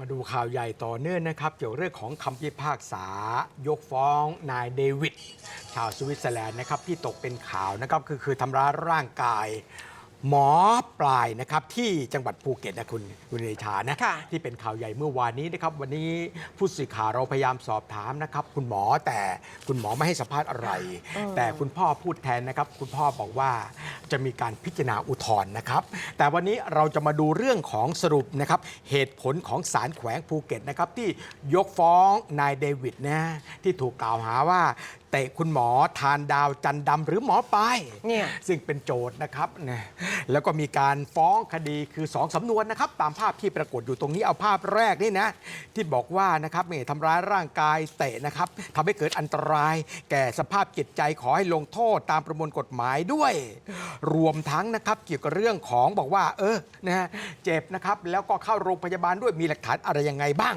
มาดูข่าวใหญ่ต่อเนื่องนะครับ เกี่ยวเรื่องของคำพิพากษายกฟ้องนายเดวิดชาวสวิตเซอร์แลนด์นะครับที่ตกเป็นข่าวนะครับคือคือทำร้ายร่างกาย หมอปลายนะครับที่จังหวัดภูเก็ตนะคุณคุณเดชานะค่ะ ที่เป็นข่าวใหญ่เมื่อวานนี้นะครับ วันนี้ผู้สื่อข่าวเราพยายามสอบถามนะครับ คุณหมอแต่คุณหมอไม่ให้สัมภาษณ์อะไร แต่คุณพ่อพูดแทนนะครับ คุณพ่อบอกว่าจะมีการพิจารณาอุทธรณ์นะครับ แต่วันนี้เราจะมาดูเรื่องของสรุปนะครับ เหตุผลของศาลแขวงภูเก็ตนะครับที่ยกฟ้องนายเดวิดนะที่ถูกกล่าวหาว่า เตะคุณหมอทานดาวจันดำหรือหมอปลายเนี่ยซึ่งเป็นโจทย์นะครับนะแล้วก็มีการฟ้องคดีคือ 2สำนวนนะครับ ตามภาพที่ปรากฏอยู่ตรงนี้เอาภาพแรกนี่นะที่บอกว่านะครับนี่ทำร้ายร่างกายเตะนะครับทำให้เกิดอันตราย แก่สภาพจิตใจขอให้ลงโทษตามประมวลกฎหมายด้วย รวมทั้งนะครับเกี่ยวกับเรื่องของบอกว่า เออนะฮะเจ็บนะครับแล้วก็เข้าโรงพยาบาลด้วยมีหลักฐานอะไรยังไงบ้าง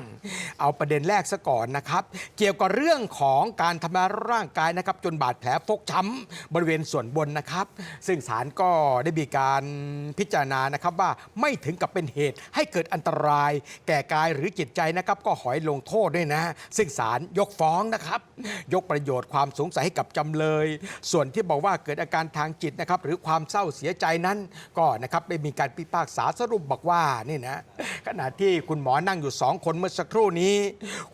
เอาประเด็นแรกซะก่อนนะครับ เกี่ยวกับเรื่องของการทำร้ายร่างกายนะครับจนบาดแผลฟกช้ำบริเวณส่วนบนนะครับ ซึ่งศาลก็ได้มีการพิจารณานะครับว่าไม่ถึงกับเป็นเหตุให้เกิดอันตราย แก่กายหรือจิตใจนะครับก็ขอให้ลงโทษด้วยนะ ซึ่งศาลยกฟ้องนะครับ ยกประโยชน์ความสงสัยให้กับจำเลย ส่วนที่บอกว่าเกิดอาการทางจิตนะครับหรือความเศร้าเสียใจนั้นก็นะครับได้มีการพิพากษาสรุปบอกว่านี่นะขณะที่คุณหมอนั่งอยู่สองคนเมื่อสักครู่นี้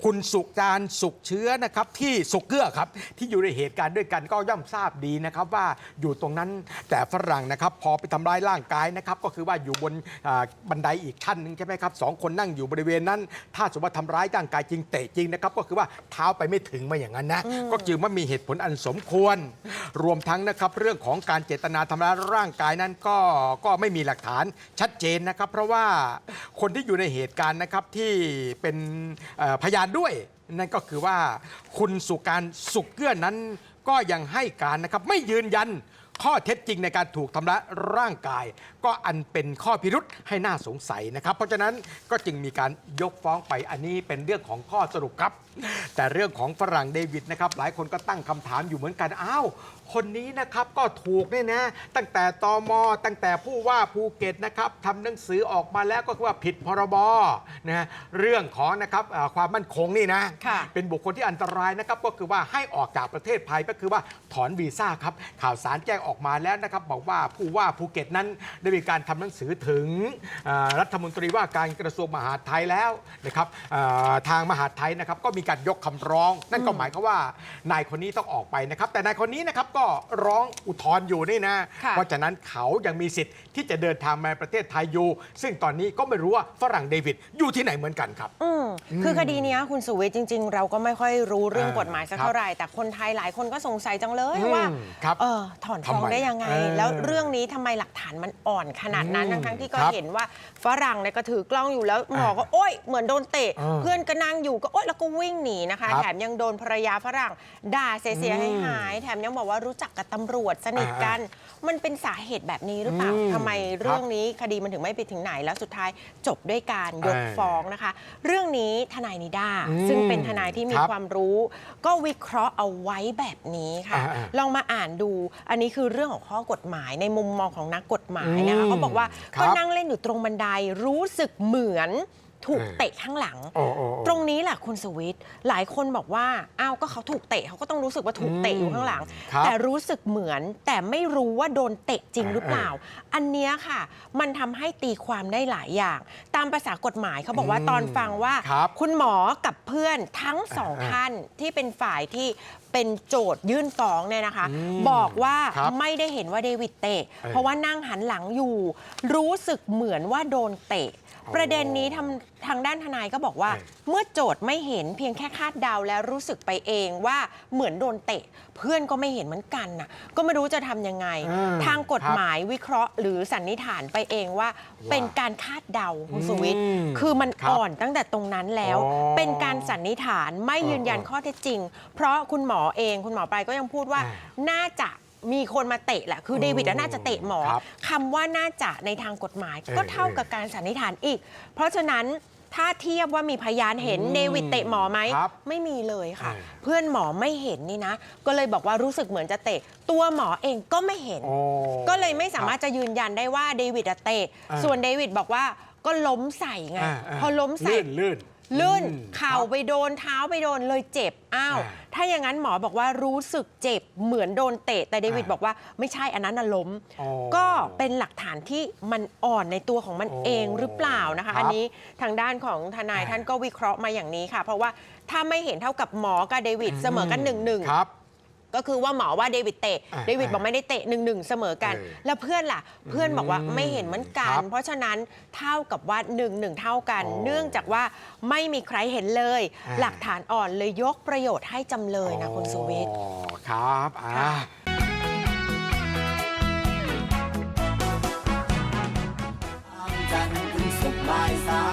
คุณสุจารสุขเชื้อนะครับที่สุขเกื้อครับทอยู่ในเหตุการณ์ด้วยกันก็ย่อมทราบดีนะครับว่าอยู่ตรงนั้นแต่ฝรั่งนะครับ พอไปทำร้ายร่างกายนะครับ ก็คือว่าอยู่บนอ่าบันไดอีกชั้นหนึ่งใช่ไหมครับสองคนนั่งอยู่บริเวณนั้น ถ้าสมมติว่าทำร้ายร่างกายจริงเตะจริงนะครับ ก็คือว่าเท้าไปไม่ถึงมาอย่างนั้นนะก็จึงว่ามีเหตุผลอันสมควร รวมทั้งนะครับ เรื่องของการเจตนาทำร้ายร่างกายนั้นก็ก็ไม่มีหลักฐานชัดเจนนะครับ เพราะว่าคนที่อยู่ในเหตุการณ์นะครับที่เป็นเอ่อพยานด้วยนั่นก็คือว่าคุณสุการสุกเกื้อนั้นก็ยังให้การนะครับไม่ยืนยันข้อเท็จจริงในการถูกทำร้ายร่างกาย ก็อันเป็นข้อพิรุษให้น่าสงสัยนะครับ เพราะฉะนั้นก็จึงมีการยกฟ้องไปอันนี้เป็นเรื่องของข้อสรุปครับแต่เรื่องของฝรั่งเดวิดนะครับ หลายคนก็ตั้งคำถามอยู่เหมือนกัน อ้าว คนนี้นะครับก็ถูกเนี่ยนะ ตั้งแต่ตมตั้งแต่ผู้ว่าภูเก็ตนะครับทำหนังสือออกมาแล้วก็คือว่าผิดพรบนะฮะเรื่องของนะครับอ่าความมั่นคงนี่นะ ค่ะ เป็นบุคคลที่อันตรายนะครับก็คือว่าให้ออกจากประเทศไทยก็คือว่าถอนวีซ่าครับ ข่าวสารแจ้งออกมาแล้วนะครับ บอกว่าผู้ว่าภูเก็ตนั้นได้มีการทำหนังสือถึงอ่ารัฐมนตรีว่าการกระทรวงมหาดไทยแล้วนะครับอ่าทางมหาดไทยนะครับก็มีการยกคำร้อง นั่นก็หมายความว่านายคนนี้ต้องออกไปนะครับ แต่นายคนนี้นะครับก็ร้องอุทธรณ์อยู่นี่นะค่ะเพราะฉะนั้นเขายังมีสิทธิ์ที่จะเดินทางมาประเทศไทยอยู่ ซึ่งตอนนี้ก็ไม่รู้ว่าฝรั่งเดวิดอยู่ที่ไหนเหมือนกันครับอืมคือคดีเนี้ยคุณสุวิทย์จริง ๆ เราก็ไม่ค่อยรู้เรื่องอ่ากฎหมายสักครับเท่าไหร่แต่คนไทยหลายคนก็สงสัยจังเลยอืมว่าครับเออถอนฟ้องทำไมได้ยังไงเออแล้วเรื่องนี้ทำไมหลักฐานมันอ่อนขนาดนั้นอืมทั้งๆที่ก็ครับเห็นว่าฝรั่งเนี่ยก็ถือกล้องอยู่แล้วหมอก็โอ๊ยเหมือนโดนเตะอ่าเพื่อนก็นั่งอยู่ก็โอ๊ยแล้วก็วิ่งหนีนะคะ ครับแถมยังโดนภรรยาฝรั่ง ด่าเสียอืๆให้มหายๆแถมยังบอกว่ารู้จักกับตำรวจสนิทกัน มันเป็นสาเหตุแบบนี้หรือเปล่าอืมทำไมเรื่องนี้คดีมันถึงไม่ไปถึงไหนแล้วสุดท้ายจบด้วยการยกเออฟ้องนะคะ เรื่องนี้ทนายนิด้าอืมซึ่งเป็นทนายที่มีครับความรู้ ก็วิเคราะห์เอาไว้แบบนี้ค่ะ อ่าลองมาอ่านดู อันนี้คือเรื่องของข้อกฎหมายในมุมมองของนักกฎหมายนะคะอืมเขาบอกว่าครับก็นั่งเล่นอยู่ตรงบันไดรู้สึกเหมือน ถูกเออเตะข้างหลังโอ้โอ้โอ้ตรงนี้แหละคุณสวิทย์หลายคนบอกว่าอ้าวก็เขาถูกเตะเขาก็ต้องรู้สึกว่าถูกเตะอยู่ข้างหลังครับแต่รู้สึกเหมือนแต่ไม่รู้ว่าโดนเตะจริงหรือเปล่า อันเนี้ยค่ะ มันทำให้ตีความได้หลายอย่าง ตามภาษากฎหมายเขาบอกว่าอืมตอนฟังว่าครับคุณหมอกับเพื่อนทั้งสองอ่าท่านที่เป็นฝ่ายที่ เป็นโจทยื่นฟ้องเนี่ยนะคะอืมบอกว่าครับไม่ได้เห็นว่าเดวิดเตะเออเพราะว่านั่งหันหลังอยู่ รู้สึกเหมือนว่าโดนเตะอ๋อประเด็นนี้ทำทางด้านทนายก็บอกว่าเออเมื่อโจทย์ไม่เห็นเพียงแค่คาดเดาและรู้สึกไปเองว่าเหมือนโดนเตะ เพื่อนก็ไม่เห็นเหมือนกันน่ะก็ไม่รู้จะทำยังไงอืมทางกฎหมายวิเคราะห์ หรือสันนิษฐานไปเองว่า เป็นการคาดเดาคุณสุวิทย์อืมคือมันครับอ่อนตั้งแต่ตรงนั้นแล้วอ๋อเป็นการสันนิษฐานไม่ยืนยันเออข้อเท็จจริง เพราะคุณหมอเอง คุณหมอปลายก็ยังพูดว่าอ่าน่าจะมีคนมาเตะแหละ คือเดวิดอะน่าจะเตะหมอครับคำว่าน่าจะในทางกฎหมายเออก็เท่ากับการสันนิษฐานอีก เพราะฉะนั้นถ้าเทียบว่ามีพยานเห็นอืมเดวิดเตะหมอไหมครับไม่มีเลยค่ะเออเพื่อนหมอไม่เห็นนี่นะ ก็เลยบอกว่ารู้สึกเหมือนจะเตะ ตัวหมอเองก็ไม่เห็นโอ้ก็เลยไม่สามารถจะยืนยันได้ว่าเดวิดอะเตะอ่าส่วนเดวิดบอกว่าก็ล้มใส่ไงอ่าาพอล้มใส่ลื่น ลื่นลื่นอืมเข่าครับไปโดนเท้าไปโดนเลยเจ็บอ้าวอ่าถ้าอย่างนั้นหมอบอกว่ารู้สึกเจ็บเหมือนโดนเตะแต่เดวิดอ่าบอกว่าไม่ใช่อันนั้นน่ะล้มอ๋อก็เป็นหลักฐานที่มันอ่อนในตัวของมันโอ้เองหรือเปล่านะคะครับอันนี้ทางด้านของทนายอ่าท่านก็วิเคราะห์มาอย่างนี้ค่ะ เพราะว่าถ้าไม่เห็นเท่ากับหมอกับเดวิดเสมอกันหนึ่งหนึ่งครับ ก็คือว่าหมอว่าเดวิดเตะอ่าเดวิดบอกไม่ได้เตะหนึ่งหนึ่งเสมอกันเออแล้วเพื่อนล่ะ เพื่อนบอกว่าอืมไม่เห็นเหมือนกันครับเพราะฉะนั้นเท่ากับว่าหนึ่งหนึ่งเท่ากันอ๋อเนื่องจากว่าไม่มีใครเห็นเลยอ่าหลักฐานอ่อนเลยยกประโยชน์ให้จำเลยนะคุณสุวิทย์อ๋อครับอ่าค่ะจันทร์ถึงศุกร์บ่ายสาม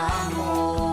าก